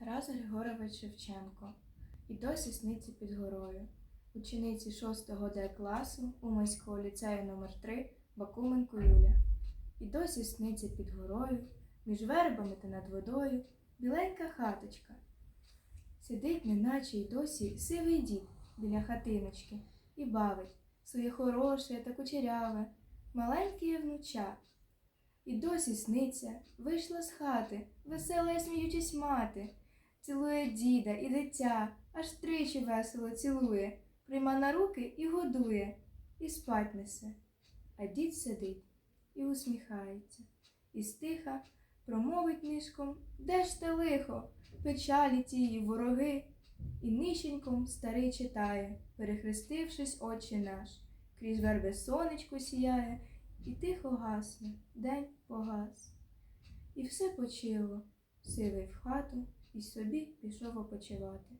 Тарас Григорович Шевченко. І досі сниться під горою. Учениці 6 Д класу Уманського ліцею номер 3 Бакуменко Юля. І досі сниться під горою, між вербами та над водою, біленька хаточка. Сидить, неначе й досі сивий дід біля хатиночки і бавить своє хороше та кучеряве, маленьке внуча. І досі сниться, вийшла з хати, весела сміючись мати, цілує діда і дитя, аж тричі весело цілує, прийма на руки і годує, і спать несе. А дід сидить і усміхається, і стиха промовить нишком, де ж те лихо, печалі тії вороги, і нищеньком старий читає, перехрестившись, отче наш, крізь верби сонечко сіяє, і тихо гасне, день погас. І все почило, сивий в хату, і собі пішов опочивати.